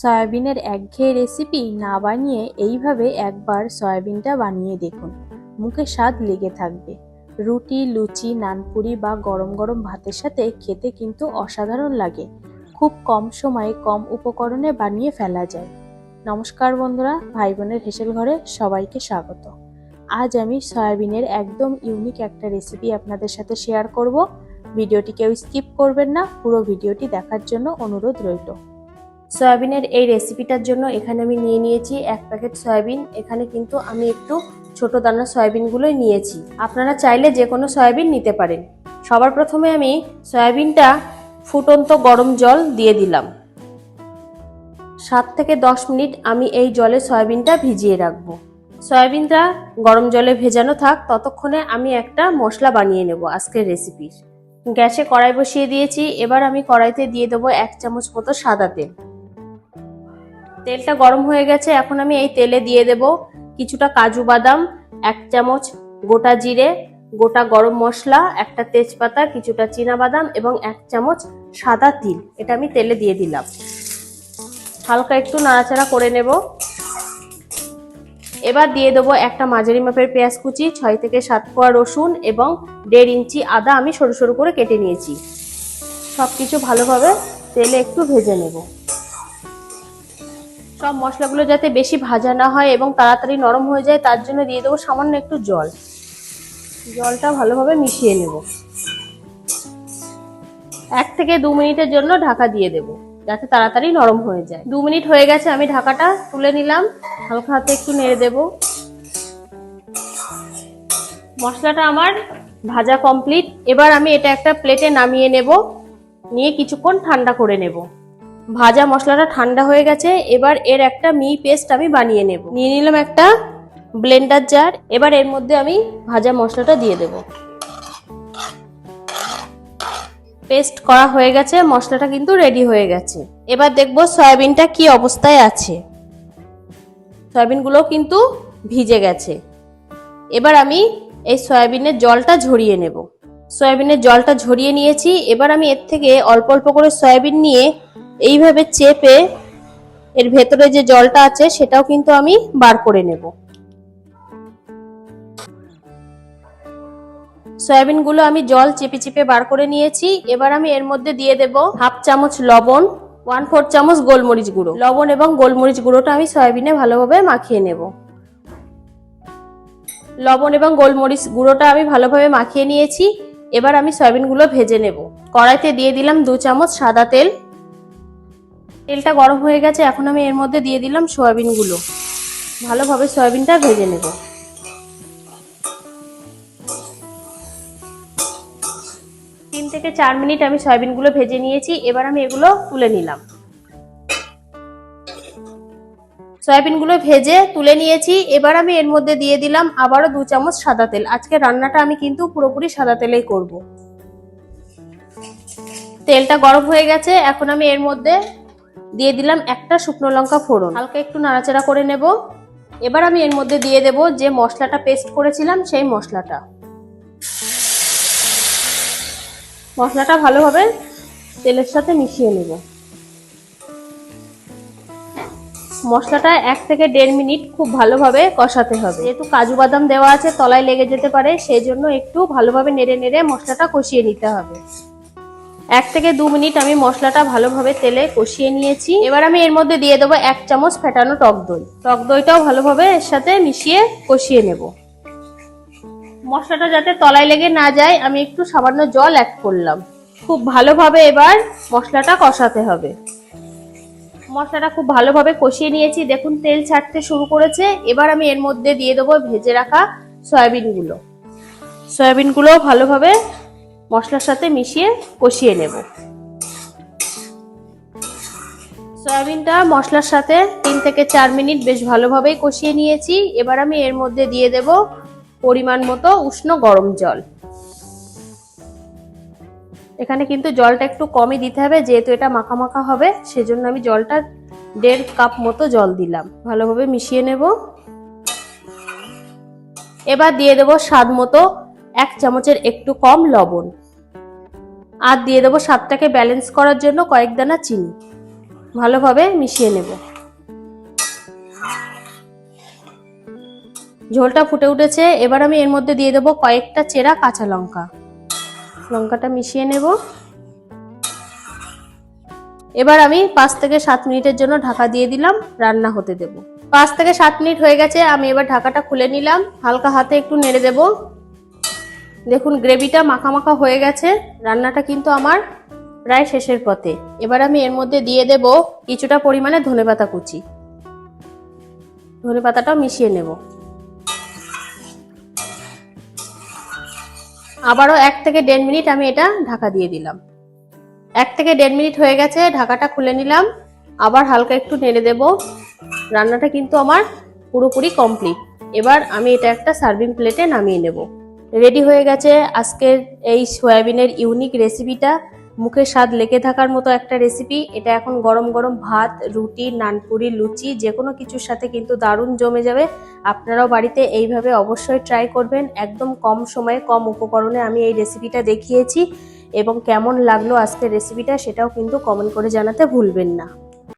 সয়াবিনের একঘেয়ে রেসিপি না বানিয়ে এইভাবে একবার সয়াবিনটা বানিয়ে দেখুন। মুখে স্বাদ লেগে থাকবে। রুটি, লুচি, নানপুরি বা গরম গরম ভাতের সাথে খেতে কিন্তু অসাধারণ লাগে। খুব কম সময়ে কম উপকরণে বানিয়ে ফেলা যায়। নমস্কার বন্ধুরা ভাই বোনের হেসেল ঘরে সবাইকে স্বাগত। আজ আমি সয়াবিনের একদম ইউনিক একটা রেসিপি আপনাদের সাথে শেয়ার করব। ভিডিওটি কেউ স্কিপ করবেন না, পুরো ভিডিওটি দেখার জন্য অনুরোধ রইল। সয়াবিনের এই রেসিপিটার জন্য এখানে আমি নিয়ে নিয়েছি এক প্যাকেট সয়াবিন। এখানে কিন্তু আমি একটু ছোট দানা সয়াবিনগুলোই নিয়েছি। আপনারা চাইলে যে কোনো সয়াবিন নিতে পারেন। সবার প্রথমে আমি সয়াবিনটা ফুটন্ত গরম জল দিয়ে দিলাম। সাত থেকে দশ মিনিট আমি এই জলে সয়াবিনটা ভিজিয়ে রাখব। সয়াবিনটা গরম জলে ভেজানো থাক, ততক্ষণে আমি একটা মশলা বানিয়ে নেব আজকের রেসিপির। গ্যাসে কড়াই বসিয়ে দিয়েছি। এবার আমি কড়াইতে দিয়ে দেবো এক চামচ মতো সাদা তেল। তেলটা গরম হয়ে গেছে, এখন আমি এই তেলে দিয়ে দেব কিছুটা কাজু বাদাম, এক চামচ গোটা জিরে, গোটা গরম মশলা, একটা তেজপাতা, কিছুটা চীনা বাদাম এবং এক চামচ সাদা তিল। এটা আমি তেলে দিয়ে দিলাম। হালকা একটু নাড়াচাড়া করে নেব। এবার দিয়ে দেবো একটা মাঝারি মাপের পেঁয়াজ কুচি, ছয় থেকে সাত কোয়া রসুন এবং দেড় ইঞ্চি আদা আমি সরু সরু করে কেটে নিয়েছি। সব কিছু ভালোভাবে তেলে একটু ভেজে নেব। সব মশলাগুলো যাতে বেশি ভাজা না হয় এবং তাড়াতাড়ি নরম হয়ে যায়, তার জন্য দিয়ে দেবো সামান্য একটু জল। জলটা ভালোভাবে মিশিয়ে নেব। এক থেকে দু মিনিটের জন্য ঢাকা দিয়ে দেব, যাতে তাড়াতাড়ি নরম হয়ে যায়। দু মিনিট হয়ে গেছে, আমি ঢাকাটা তুলে নিলাম। হালকা হাতে একটু নেড়ে দেব। মশলাটা আমার ভাজা কমপ্লিট। এবার আমি এটা একটা প্লেটে নামিয়ে নেব, নিয়ে কিছুক্ষণ ঠান্ডা করে নেব। ভাজা মশলাটা ঠান্ডা হয়ে গেছে, এবার এর একটা মি পেস্ট আমি বানিয়ে নেব। নিয়ে নিলাম একটা ব্লেন্ডার জার, এবার এর মধ্যে আমি ভাজা মশলাটা দিয়ে দেব। পেস্ট করা হয়ে গেছে, মশলাটা কিন্তু রেডি হয়ে গেছে। এবার দেখব সয়াবিনটা কি অবস্থায় আছে। সয়াবিনগুলো কিন্তু ভিজে গেছে। এবার আমি এই সয়াবিনের জলটা ঝরিয়ে নেব। সয়াবিনের জলটা ঝরিয়ে নিয়েছি, এবার আমি এর থেকে অল্প অল্প করে সয়াবিন নিয়ে এইভাবে চেপে এর ভেতরে যে জলটা আছে, সেটাও কিন্তু আমি বার করে নেব। সয়াবিনগুলো আমি জল চেপে চেপে বার করে নিয়েছি। এবার আমি এর মধ্যে দিয়ে দেব হাফ চামচ লবণ ওয়ান ফোর চামচ গোলমরিচ গুঁড়ো। লবণ এবং গোলমরিচ গুঁড়োটা আমি সয়াবিনে ভালোভাবে মাখিয়ে নেব। লবণ এবং গোলমরিচ গুঁড়োটা আমি ভালোভাবে মাখিয়ে নিয়েছি। এবার আমি সয়াবিনগুলো ভেজে নেব। কড়াইতে দিয়ে দিলাম দু চামচ সাদা তেল। তেলটা গরম হয়ে গেছে, এখন আমি এর মধ্যে দিয়ে দিলাম সয়াবিনগুলো। ভালোভাবে সয়াবিনটা ভেজে নেব। তিন থেকে চার মিনিট আমি সয়াবিনগুলো ভেজে নিয়েছি, এবার আমি এগুলো তুলে নিলাম। সয়াবিনগুলো ভেজে তুলে নিয়েছি, এবার আমি এর মধ্যে দিয়ে দিলাম আবারও দু চামচ সাদা তেল। আজকে রান্নাটা আমি কিন্তু পুরোপুরি সাদা তেলেই করব। তেলটা গরম হয়ে গেছে, এখন আমি এর মধ্যে দিয়ে দিলাম একটা শুকনো লঙ্কা ফোড়ন। হালকা একটু নাড়াচাড়া করে নেব। এবার আমি এর মধ্যে দিয়ে দেব যে মশলাটা পেস্ট করেছিলাম, সেই মশলাটা। মশলাটা ভালোভাবে তেলের সাথে মিশিয়ে নেব। মশলাটা এক থেকে দেড় মিনিট খুব ভালোভাবে কষাতে হবে। যেহেতু কাজু বাদাম দেওয়া আছে, তলায় লেগে যেতে পারে, সেই জন্য একটু ভালোভাবে নেড়ে নেড়ে মশলাটা কষিয়ে নিতে হবে। এক থেকে দু মিনিট আমি মশলাটা ভালোভাবে তেলে কষিয়ে নিয়েছি। এবার আমি এর মধ্যে দিয়ে দেবো এক চামচ ফেটানো টক দই। টক দইটাও ভালোভাবে এর সাথে মিশিয়ে কষিয়ে নেব। মশলাটা যাতে তলায় লেগে না যায়, আমি একটু সামান্য জল অ্যাড করলাম। খুব ভালোভাবে এবার মশলাটা কষাতে হবে। মশলাটা খুব ভালোভাবে কষিয়ে নিয়েছি। দেখুন, তেল ছাড়তে শুরু করেছে। এবার আমি এর মধ্যে দিয়ে দেবো ভেজে রাখা সয়াবিনগুলো। সয়াবিনগুলো ভালোভাবে মশলার সাথে মিশিয়ে কষিয়ে নেব। সয়াবিনটা মশলার সাথে তিন থেকে চার মিনিট বেশ ভালোভাবেই কষিয়ে নিয়েছি। এবার আমি এর মধ্যে দিয়ে দেব পরিমাণ মতো উষ্ণ গরম জল। এখানে কিন্তু জলটা একটু কমই দিতে হবে, যেহেতু এটা মাখা মাখা হবে, সেজন্য আমি জলটা দেড় কাপ মতো জল দিলাম। ভালোভাবে মিশিয়ে নেব। এবার দিয়ে দেব স্বাদ মতো এক চামচের একটু কম লবণ। আর দিয়ে দেবো স্বাদটাকে ব্যালেন্স করার জন্য কয়েক দানা চিনি। ভালোভাবে মিশিয়ে নেব। ঝোলটা ফুটে উঠেছে, এবার আমি এর মধ্যে দিয়ে দেবো কয়েকটা চেরা কাঁচা লঙ্কা। লঙ্কাটা মিশিয়ে নেব। এবার আমি পাঁচ থেকে সাত মিনিটের জন্য ঢাকা দিয়ে দিলাম, রান্না হতে দেব। পাঁচ থেকে সাত মিনিট হয়ে গেছে, আমি এবার ঢাকাটা খুলে নিলাম। হালকা হাতে একটু নেড়ে দেব। দেখুন, গ্রেভিটা মাখা মাখা হয়ে গেছে। রান্নাটা কিন্তু আমার প্রায় শেষের পথে। এবার আমি এর মধ্যে দিয়ে দেব কিছুটা পরিমাণে ধনেপাতা কুচি। ধনেপাতাটাও মিশিয়ে নেব। আবারও এক থেকে দেড় মিনিট আমি এটা ঢাকা দিয়ে দিলাম। এক থেকে দেড় মিনিট হয়ে গেছে, ঢাকাটা খুলে নিলাম। আবার হালকা একটু নেড়ে দেব। রান্নাটা কিন্তু আমার পুরোপুরি কমপ্লিট। এবার আমি এটা একটা সার্ভিং প্লেটে নামিয়ে নেব। রেডি হয়ে গেছে। আজকের এই সয়াবিনের ইউনিক রেসিপিটা মুখে স্বাদ লেগে থাকার মতো একটা রেসিপি এটা এখন গরম গরম ভাত, রুটি, নানপুরি, লুচি যে কোনো কিছুর সাথে কিন্তু দারুণ জমে যাবে। আপনারাও বাড়িতে এইভাবে অবশ্যই ট্রাই করবেন। একদম কম সময়ে, কম উপকরণে আমি এই রেসিপিটা দেখিয়েছি এবং কেমন লাগল আজকের রেসিপিটা সেটাও কিন্তু কমেন্ট করে জানাতে ভুলবেন না।